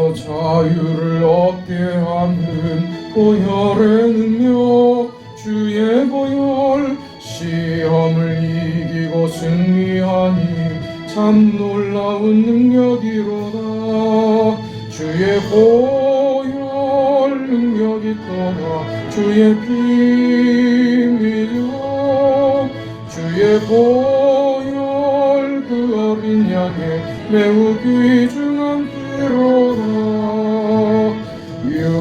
죄에서 자유를 얻게 하는 보혈의 능력 주의 보혈 시험을 이기고 승리하니 참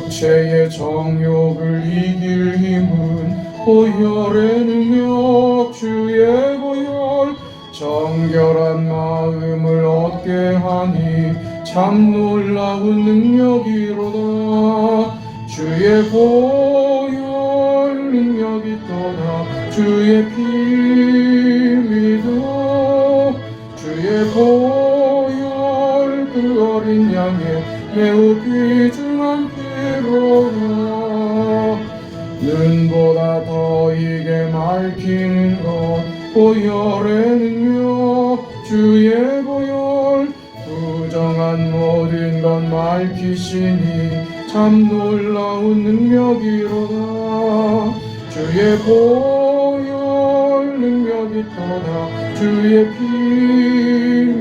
육체의 정욕을 이길 힘은 보혈의 능력 주의 보혈. 정결한 마음을 얻게 하니 참 놀라운 능력이로다. 주의 보혈 능력이 떠나 주의 피 믿어 주의 보혈 그 어린 양의 매우 귀중한 눈보다 더 이게 맑히는 것 보혈의 능력 주의 보혈. 부정한 모든 것 맑히시니 참 놀라운 능력이로다. 주의 보혈 능력이 떠나 주의 피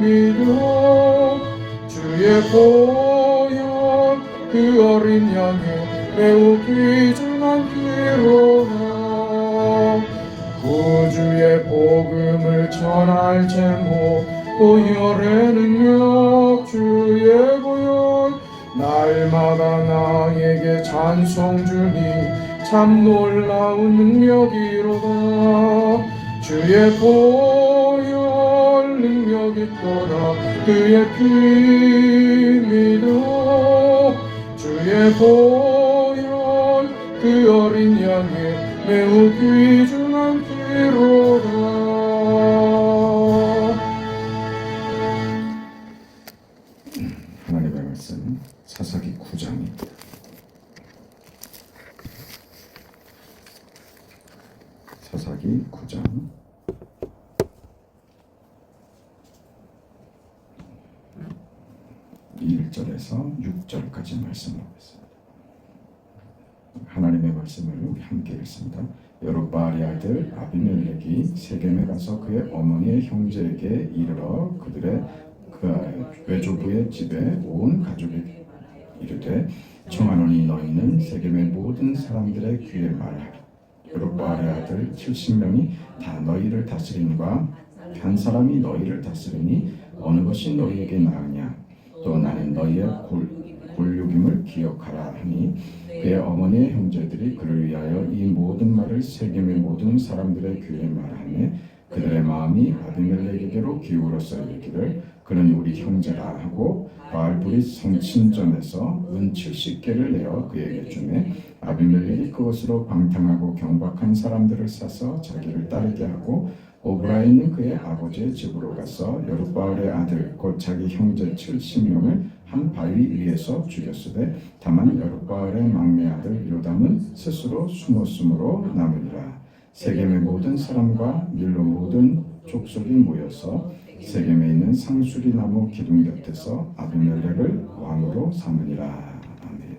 믿어 주의 보혈 그 어린 양의 매우 귀중한 피로라 구주의 복음을 전할 제목 보혈의 능력 주의 보혈. 날마다 나에게 찬송 주니 참 놀라운 능력이로다. 주의 보혈 능력이 떠나 그의 피 믿어 주의 보혈 그 어린 양의 매우 귀중한 피로 세겜에 가서 그의 어머니의 형제에게 이르러 그들의 그 외조부의 집에 온 가족에게 이르되 청하노니 너희는 세겜의 모든 사람들의 귀에 말하라. 여룻바알의 아들 70명이 다 너희를 다스림과 한 사람이 너희를 다스리니 어느 것이 너희에게 나으냐 또 나는 너희의 골, 골육임을 기억하라 하니 그의 어머니의 형제들이 그를 위하여 이 모든 말을 세겜의 모든 사람들의 귀에 말하며 그들의 마음이 아비멜렉에게로 기울어서 이르기를 그는 우리 형제라 하고 바알불이 성친전에서 은 70개를 내어 그에게 주매 아비멜렉이 그것으로 방탕하고 경박한 사람들을 사서 자기를 따르게 하고 오브라에 있는 그의 아버지의 집으로 가서 여룻바알의 아들 곧 자기 형제 70명을 한 바위 위에서 죽였으되 다만 여룻바알의 막내 아들 요담은 스스로 숨었으므로 남으리라 세겜의 모든 사람과 밀로 모든 족속이 모여서 세겜에 있는 상수리 나무 기둥 곁에서 아비멜렉을 왕으로 삼으니라 아멘.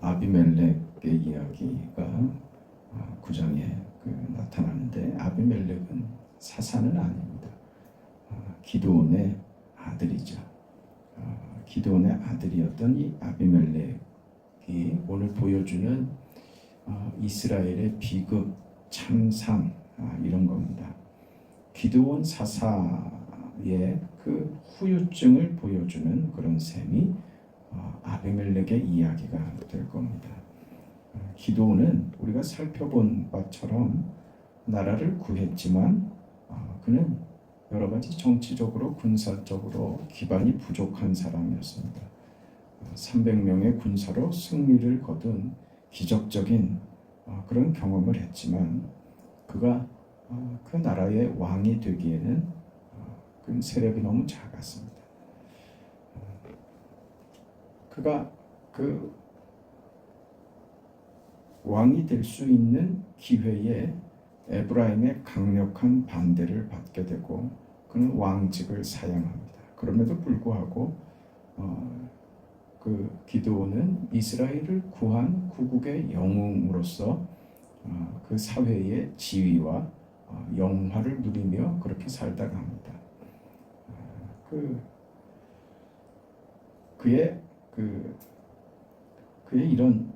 아비멜렉의 이야기가 구장에 그 나타나는데 아비멜렉은 사사는 아닙니다. 어, 기도원의 아들이죠. 어, 기도원의 아들이었던 이 아비멜렉이 오늘 보여주는 어, 이스라엘의 비극, 참상 아, 이런 겁니다. 기드온 사사의 그 후유증을 보여주는 그런 셈이 어, 아비멜렉의 이야기가 될 겁니다. 어, 기도는 우리가 살펴본 바처럼 나라를 구했지만 어, 그는 여러 가지 정치적으로 군사적으로 기반이 부족한 사람이었습니다. 300명의 군사로 승리를 거둔 기적적인 어, 그런 경험을 했지만 그가 어, 그 나라의 왕이 되기에는 어, 그 세력이 너무 작았습니다. 그가 그 왕이 될 수 있는 기회에 에브라임의 강력한 반대를 받게 되고 그는 왕직을 사양합니다. 그럼에도 불구하고 어, 그 기드온은 이스라엘을 구한 구국의 영웅으로서 어, 그 사회의 지위와 어, 영화를 누리며 그렇게 살다가 합니다. 어, 그 그의 그 그의 이런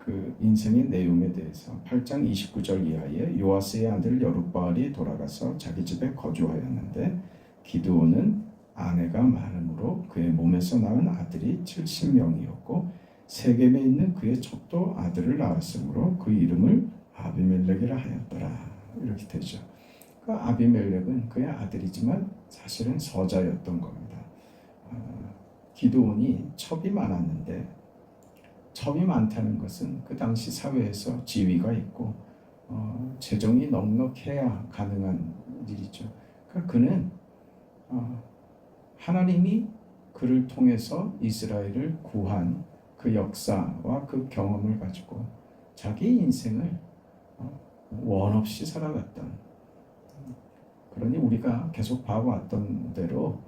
그 인생의 내용에 대해서 8장 29절 이하에 요아스의 아들 여룻바알이 돌아가서 자기 집에 거주하였는데 기드온은 아내가 많으므로 그의 몸에서 낳은 아들이 70명이었고 세겜에 있는 그의 첩도 아들을 낳았으므로 그 이름을 아비멜렉이라 하였더라 이렇게 되죠. 그 아비멜렉은 그의 아들이지만 사실은 서자였던 겁니다. 어, 기드온이 첩이 많았는데 첩이 많다는 것은 그 당시 사회에서 지위가 있고 어, 재정이 넉넉해야 가능한 일이죠. 그러니까 그는 어, 하나님이 그를 통해서 이스라엘을 구한 그 역사와 그 경험을 가지고 자기 인생을 어, 원 없이 살아갔던 그러니 우리가 계속 봐왔던 대로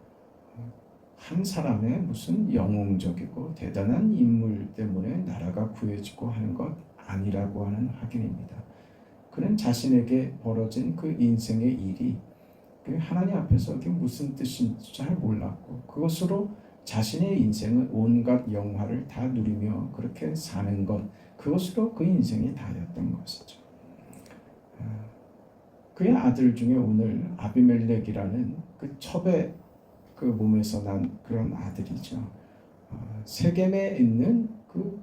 한 사람의 무슨 영웅적이고 대단한 인물 때문에 나라가 구해지고 하는 것 아니라고 하는 확인입니다. 그는 자신에게 벌어진 그 인생의 일이 그 하나님 앞에서 그게 무슨 뜻인지 잘 몰랐고 그것으로 자신의 인생은 온갖 영화를 다 누리며 그렇게 사는 것 그것으로 그 인생이 다였던 것이죠. 아, 그의 아들 중에 오늘 아비멜렉이라는 그 첩의 그 몸에서 난 그런 아들이죠. 어, 세겜에 있는 그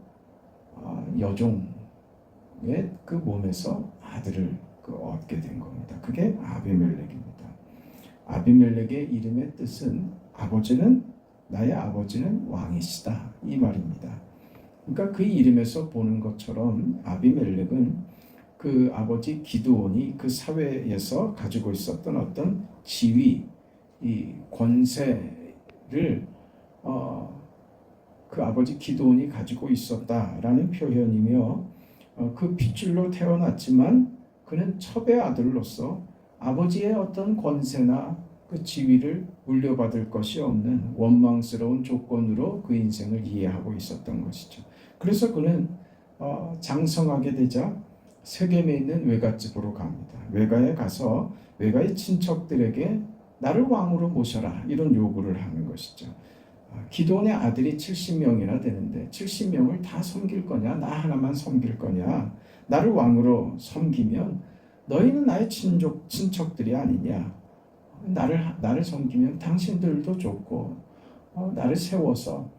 어, 여종의 그 몸에서 아들을 그 얻게 된 겁니다. 그게 아비멜렉입니다. 아비멜렉의 이름의 뜻은 아버지는 나의 아버지는 왕이시다 이 말입니다. 그러니까 그 이름에서 보는 것처럼 아비멜렉은 그 아버지 기드온이 그 사회에서 가지고 있었던 어떤 지위, 이 권세를 어, 그 아버지 기도원이 가지고 있었다라는 표현이며 어, 그 핏줄로 태어났지만 그는 첩의 아들로서 아버지의 어떤 권세나 그 지위를 물려받을 것이 없는 원망스러운 조건으로 그 인생을 이해하고 있었던 것이죠. 그래서 그는 어, 장성하게 되자 세겜에 있는 외갓집으로 갑니다. 외가에 가서 외가의 친척들에게 나를 왕으로 모셔라. 이런 요구를 하는 것이죠. 아, 기도원의 아들이 70명이나 되는데 70명을 다 섬길 거냐? 나 하나만 섬길 거냐? 나를 왕으로 섬기면 너희는 나의 친족 친척들이 아니냐? 나를 나를 섬기면 당신들도 좋고 어, 나를 세워서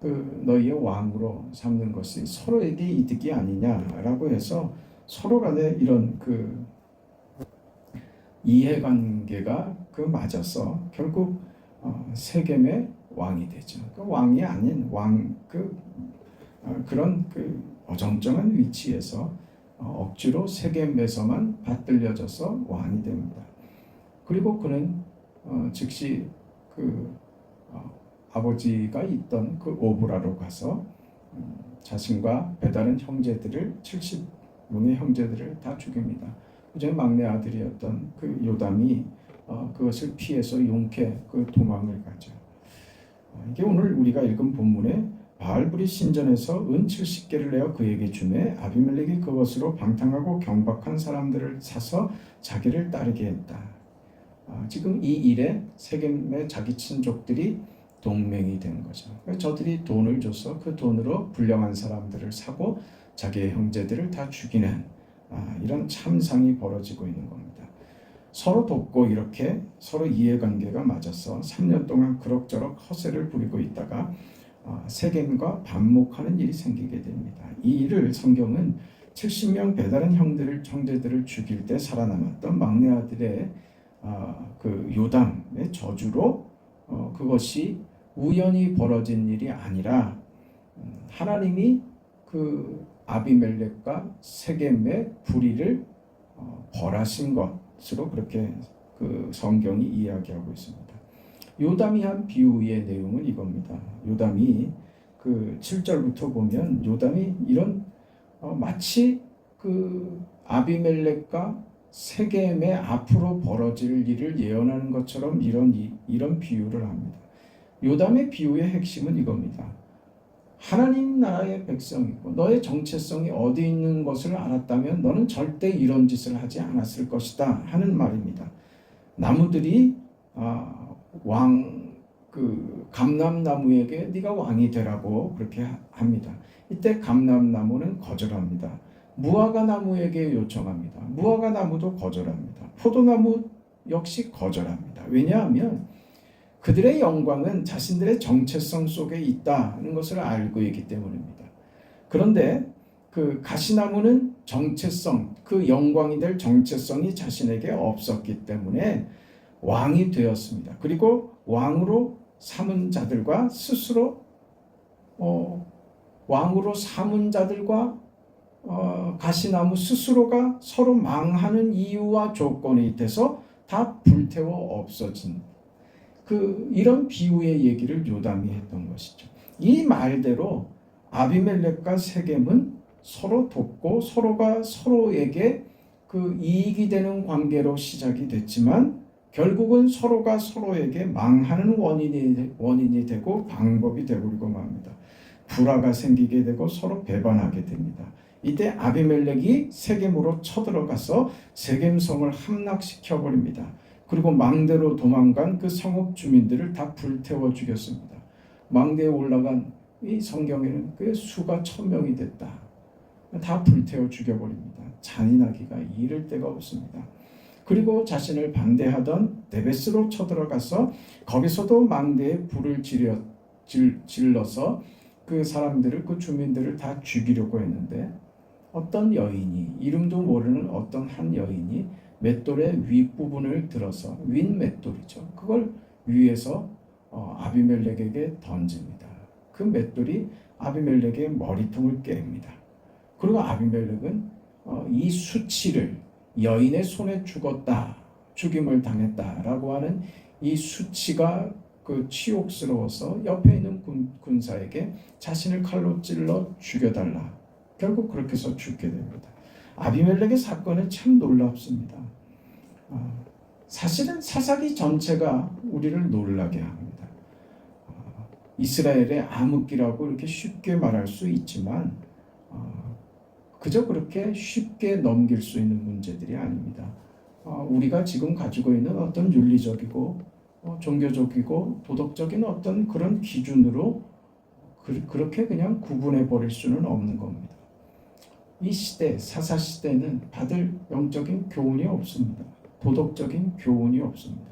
그 너희의 왕으로 삼는 것이 서로에게 이득이 아니냐라고 해서 서로 간에 이런 그 이해관계가 그 맞아서 결국 어, 세겜의 왕이 되죠. 그 왕이 아닌 왕그 어, 그런 그 어정쩡한 위치에서 어, 억지로 세겜에서만 받들려져서 왕이 됩니다. 그리고 그는 어, 즉시 그 어, 아버지가 있던 그 오브라로 가서 음, 자신과 배다른 형제들을 70명의 형제들을 다 죽입니다. 그중 막내 아들이었던 그 요담이 어, 그것을 피해서 용케 그 도망을 가죠. 어, 이게 오늘 우리가 읽은 본문에 바알브리 신전에서 은 70개를 내어 그에게 주매 아비멜렉이 그것으로 방탕하고 경박한 사람들을 사서 자기를 따르게 했다. 어, 지금 이 일에 세겜의 자기 친족들이 동맹이 된 거죠. 저들이 돈을 줘서 그 돈으로 불량한 사람들을 사고 자기의 형제들을 다 죽이는 아, 이런 참상이 벌어지고 있는 겁니다. 서로 돕고 이렇게 서로 이해관계가 맞아서 3년 동안 그럭저럭 허세를 부리고 있다가 아, 세겜과 반목하는 일이 생기게 됩니다. 이 일을 성경은 70명 배다른 형들을 형제들을 죽일 때 살아남았던 막내 아들의 아, 그 요담의 저주로 어, 그것이 우연히 벌어진 일이 아니라 음, 하나님이 그 아비멜렉과 세겜의 불의를 어, 벌하신 것 으로 그렇게 그 성경이 이야기하고 있습니다. 요담이 한 비유의 내용은 이겁니다. 요담이 그 7절부터 보면 요담이 이런 어, 마치 그 아비멜렉과 세겜의 앞으로 벌어질 일을 예언하는 것처럼 이런 이, 이런 비유를 합니다. 요담의 비유의 핵심은 이겁니다. 하나님 나라의 백성이고 너의 정체성이 어디 있는 것을 알았다면 너는 절대 이런 짓을 하지 않았을 것이다 하는 말입니다. 나무들이 아, 왕그 감람나무에게 네가 왕이 되라고 그렇게 합니다. 이때 감람나무는 거절합니다. 무화과 나무에게 요청합니다. 무화과 나무도 거절합니다. 포도나무 역시 거절합니다. 왜냐하면 그들의 영광은 자신들의 정체성 속에 있다는 것을 알고 있기 때문입니다. 그런데 그 가시나무는 정체성, 그 영광이 될 정체성이 자신에게 없었기 때문에 왕이 되었습니다. 그리고 왕으로 삼은 자들과 스스로 어, 왕으로 삼은 자들과 어, 가시나무 스스로가 서로 망하는 이유와 조건이 돼서 다 불태워 없어진 그 이런 비유의 얘기를 요담이 했던 것이죠. 이 말대로 아비멜렉과 세겜은 서로 돕고 서로가 서로에게 그 이익이 되는 관계로 시작이 됐지만 결국은 서로가 서로에게 망하는 원인이 원인이 되고 방법이 되고 맙니다. 불화가 생기게 되고 서로 배반하게 됩니다. 이때 아비멜렉이 세겜으로 쳐들어가서 세겜성을 함락시켜 버립니다. 그리고 망대로 도망간 그 성읍 주민들을 다 불태워 죽였습니다. 망대에 올라간 이 성경에는 그 수가 천 명이 됐다. 다 불태워 죽여버립니다. 잔인하기가 이를 데가 없습니다. 그리고 자신을 반대하던 데베스로 쳐들어가서 거기서도 망대에 불을 지려, 질, 질러서 그 사람들을 그 주민들을 다 죽이려고 했는데 어떤 여인이 이름도 모르는 어떤 한 여인이 맷돌의 윗부분을 들어서 윗 맷돌이죠. 그걸 위에서 어, 아비멜렉에게 던집니다. 그 맷돌이 아비멜렉의 머리통을 깹니다. 그리고 아비멜렉은 어, 이 수치를 여인의 손에 죽었다, 죽임을 당했다라고 하는 이 수치가 그 치욕스러워서 옆에 있는 군, 군사에게 자신을 칼로 찔러 죽여달라. 결국 그렇게 해서 죽게 됩니다. 아비멜렉의 사건은 참 놀랍습니다. 어, 사실은 사사기 전체가 우리를 놀라게 합니다. 어, 이스라엘의 암흑기라고 이렇게 쉽게 말할 수 있지만 어, 그저 그렇게 쉽게 넘길 수 있는 문제들이 아닙니다. 우리가 지금 가지고 있는 어떤 윤리적이고 종교적이고 도덕적인 어떤 그런 기준으로 그렇게 그냥 구분해 버릴 수는 없는 겁니다. 이 시대, 사사 시대는 받을 영적인 교훈이 없습니다. 도덕적인 교훈이 없습니다.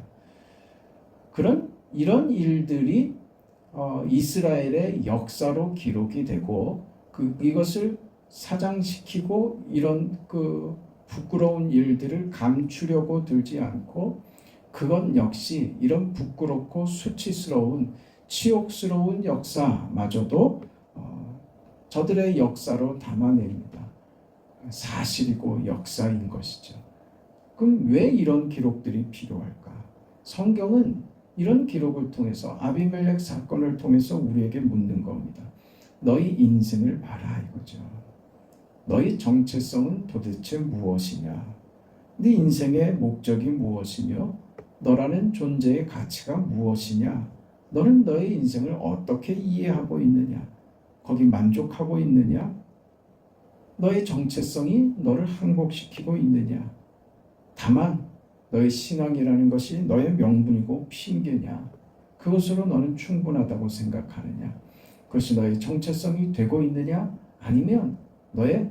그런 이런 일들이 어, 이스라엘의 역사로 기록이 되고 그 이것을 사장시키고 이런 그 부끄러운 일들을 감추려고 들지 않고 그것 역시 이런 부끄럽고 수치스러운 치욕스러운 역사마저도 어, 저들의 역사로 담아냅니다. 사실이고 역사인 것이죠. 그럼 왜 이런 기록들이 필요할까? 성경은 이런 기록을 통해서 아비멜렉 사건을 통해서 우리에게 묻는 겁니다. 너희 인생을 봐라 이거죠. 너희 정체성은 도대체 무엇이냐? 네 인생의 목적이 무엇이며 너라는 존재의 가치가 무엇이냐? 너는 너의 인생을 어떻게 이해하고 있느냐? 거기 만족하고 있느냐? 너의 정체성이 너를 항복시키고 있느냐? 다만 너의 신앙이라는 것이 너의 명분이고 핑계냐? 그것으로 너는 충분하다고 생각하느냐? 그것이 너의 정체성이 되고 있느냐? 아니면 너의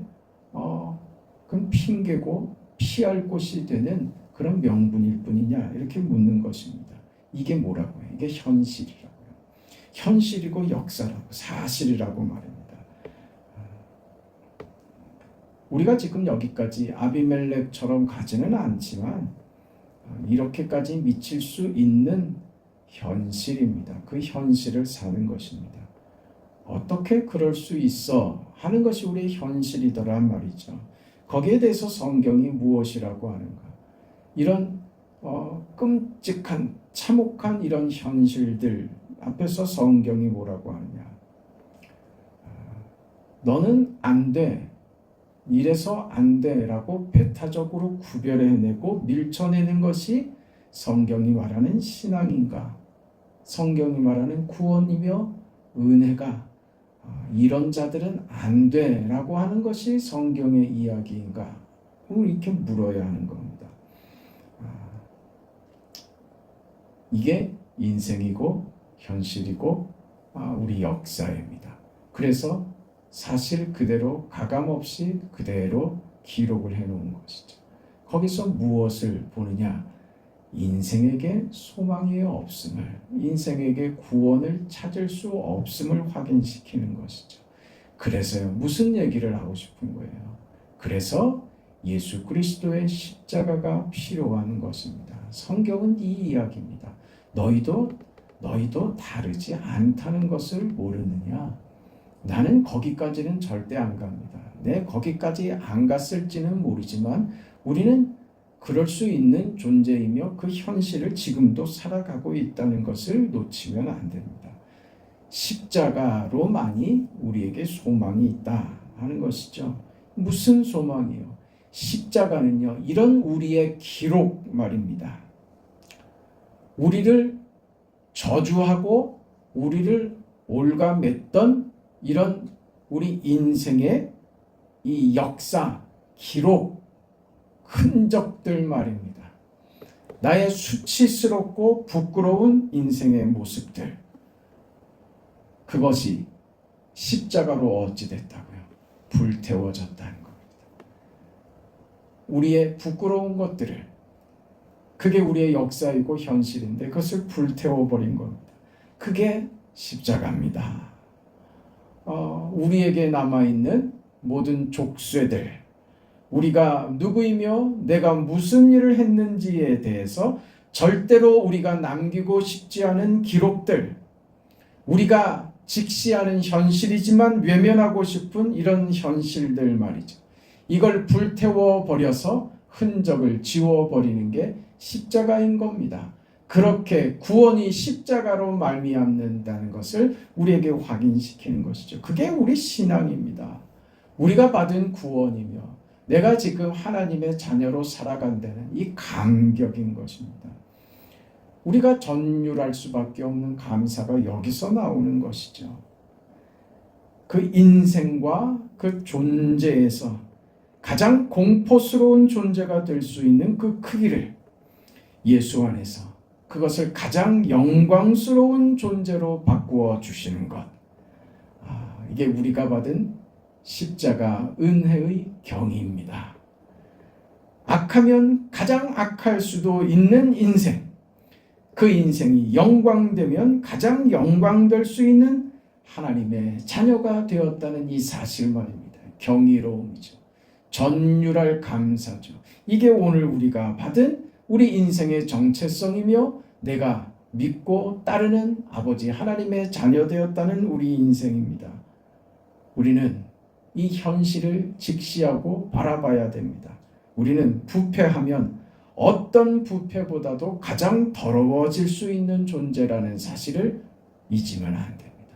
어, 그건 핑계고 피할 곳이 되는 그런 명분일 뿐이냐 이렇게 묻는 것입니다. 이게 뭐라고 해요? 이게 현실이라고요. 현실이고 역사라고 사실이라고 말합니다. 우리가 지금 여기까지 아비멜렉처럼 가지는 않지만 이렇게까지 미칠 수 있는 현실입니다. 그 현실을 사는 것입니다. 어떻게 그럴 수 있어 하는 것이 우리의 현실이더란 말이죠. 거기에 대해서 성경이 무엇이라고 하는가? 이런 어, 끔찍한 참혹한 이런 현실들 앞에서 성경이 뭐라고 하느냐? 아, 너는 안 돼. 이래서 안 돼라고 배타적으로 구별해내고 밀쳐내는 것이 성경이 말하는 신앙인가? 성경이 말하는 구원이며 은혜가 아, 이런 자들은 안 돼라고 하는 것이 성경의 이야기인가? 이렇게 물어야 하는 겁니다. 아, 이게 인생이고 현실이고 아, 우리 역사입니다. 그래서 사실 그대로 가감 없이 그대로 기록을 해 놓은 것이죠. 거기서 무엇을 보느냐? 인생에게 소망이 없음을, 인생에게 구원을 찾을 수 없음을 확인시키는 것이죠. 그래서요, 무슨 얘기를 하고 싶은 거예요? 그래서 예수 그리스도의 십자가가 필요한 것입니다. 성경은 이 이야기입니다. 너희도 너희도 다르지 않다는 것을 모르느냐? 나는 거기까지는 절대 안 갑니다. 내 거기까지 안 갔을지는 모르지만 우리는 그럴 수 있는 존재이며 그 현실을 지금도 살아가고 있다는 것을 놓치면 안 됩니다. 십자가로만이 우리에게 소망이 있다 하는 것이죠. 무슨 소망이요? 십자가는요, 이런 우리의 기록 말입니다. 우리를 저주하고 우리를 올가맸던 이런 우리 인생의 이 역사, 기록, 흔적들 말입니다. 나의 수치스럽고 부끄러운 인생의 모습들. 그것이 십자가로 어찌됐다고요? 불태워졌다는 겁니다. 우리의 부끄러운 것들을 그게 우리의 역사이고 현실인데 그것을 불태워버린 겁니다. 그게 십자가입니다. 어, 우리에게 남아있는 모든 족쇄들, 우리가 누구이며 내가 무슨 일을 했는지에 대해서 절대로 우리가 남기고 싶지 않은 기록들, 우리가 직시하는 현실이지만 외면하고 싶은 이런 현실들 말이죠. 이걸 불태워 버려서 흔적을 지워 버리는 게 십자가인 겁니다. 그렇게 구원이 십자가로 말미암는다는 것을 우리에게 확인시키는 것이죠. 그게 우리 신앙입니다. 우리가 받은 구원이며 내가 지금 하나님의 자녀로 살아간다는 이 감격인 것입니다. 우리가 전율할 수밖에 없는 감사가 여기서 나오는 것이죠. 그 인생과 그 존재에서 가장 공포스러운 존재가 될 수 있는 그 크기를 예수 안에서 그것을 가장 영광스러운 존재로 바꾸어 주시는 것. 아, 이게 우리가 받은 십자가 은혜의 경이입니다. 악하면 가장 악할 수도 있는 인생. 그 인생이 영광되면 가장 영광될 수 있는 하나님의 자녀가 되었다는 이 사실 말입니다. 경이로움이죠. 전율할 감사죠. 이게 오늘 우리가 받은 우리 인생의 정체성이며 내가 믿고 따르는 아버지 하나님의 자녀 되었다는 우리 인생입니다. 우리는 이 현실을 직시하고 바라봐야 됩니다. 우리는 부패하면 어떤 부패보다도 가장 더러워질 수 있는 존재라는 사실을 잊으면 안 됩니다.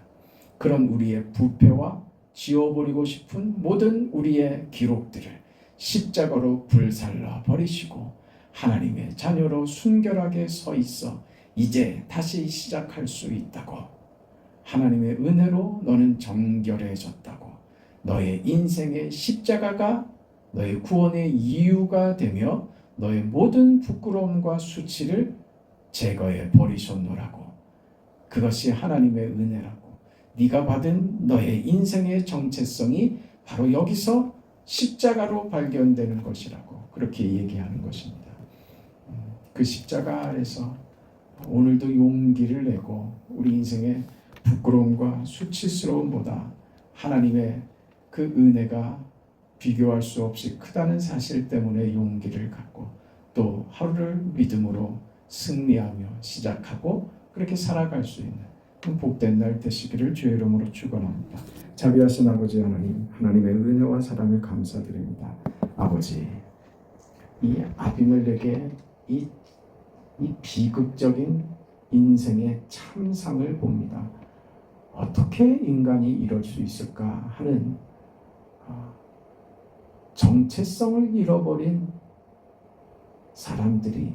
그런 우리의 부패와 지워버리고 싶은 모든 우리의 기록들을 십자가로 불살라 버리시고 하나님의 자녀로 순결하게 서 있어 이제 다시 시작할 수 있다고. 하나님의 은혜로 너는 정결해졌다고. 너의 인생의 십자가가 너의 구원의 이유가 되며 너의 모든 부끄러움과 수치를 제거해 버리셨노라고. 그것이 하나님의 은혜라고. 네가 받은 너의 인생의 정체성이 바로 여기서 십자가로 발견되는 것이라고 그렇게 얘기하는 것입니다. 음, 그 십자가 아래서 오늘도 용기를 내고 우리 인생의 부끄러움과 수치스러움보다 하나님의 그 은혜가 비교할 수 없이 크다는 사실 때문에 용기를 갖고 또 하루를 믿음으로 승리하며 시작하고 그렇게 살아갈 수 있는 그 복된 날 되시기를 주의 이름으로 축원합니다. 자비하신 아버지 하나님, 하나님의 은혜와 사랑을 감사드립니다. 아버지, 이 아비멜렉의 이, 이 비극적인 인생의 참상을 봅니다. 어떻게 인간이 이럴 수 있을까 하는 아, 정체성을 잃어버린 사람들이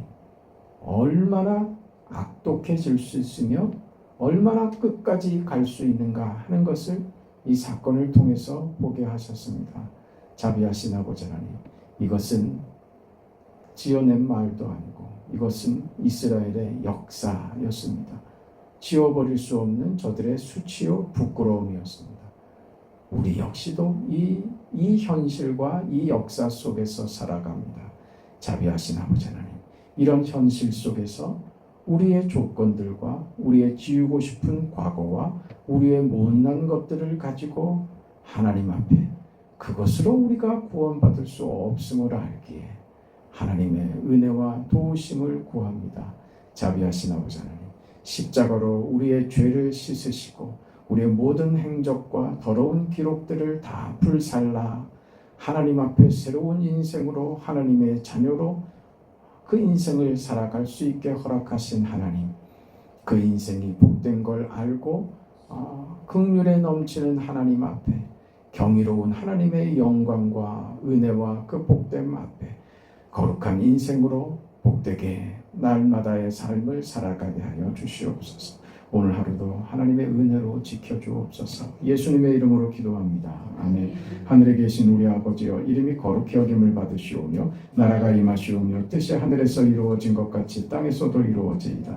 얼마나 악독해질 수 있으며 얼마나 끝까지 갈 수 있는가 하는 것을 이 사건을 통해서 보게 하셨습니다. 자비하신 아버지 하나님, 이것은 지어낸 말도 아니고 이것은 이스라엘의 역사였습니다. 지워버릴 수 없는 저들의 수치요 부끄러움이었습니다. 우리 역시도 이, 이 현실과 이 역사 속에서 살아갑니다. 자비하신 아버지 하나님, 이런 현실 속에서 우리의 조건들과 우리의 지우고 싶은 과거와 우리의 못난 것들을 가지고 하나님 앞에 그것으로 우리가 구원받을 수 없음을 알기에 하나님의 은혜와 도우심을 구합니다. 자비하신 아버지 하나님, 십자가로 우리의 죄를 씻으시고 우리의 모든 행적과 더러운 기록들을 다 불살라 하나님 앞에 새로운 인생으로 하나님의 자녀로 그 인생을 살아갈 수 있게 허락하신 하나님, 그 인생이 복된 걸 알고 아, 극률에 넘치는 하나님 앞에 경이로운 하나님의 영광과 은혜와 그 복됨 앞에 거룩한 인생으로 복되게 날마다의 삶을 살아가게 하여 주시옵소서. 오늘 하루도 하나님의 은혜로 지켜주옵소서. 예수님의 이름으로 기도합니다. 아멘. 하늘에 계신 우리 아버지여 이름이 거룩히 여김을 받으시오며 나라가 임하시오며 뜻이 하늘에서 이루어진 것 같이 땅에서도 이루어지이다.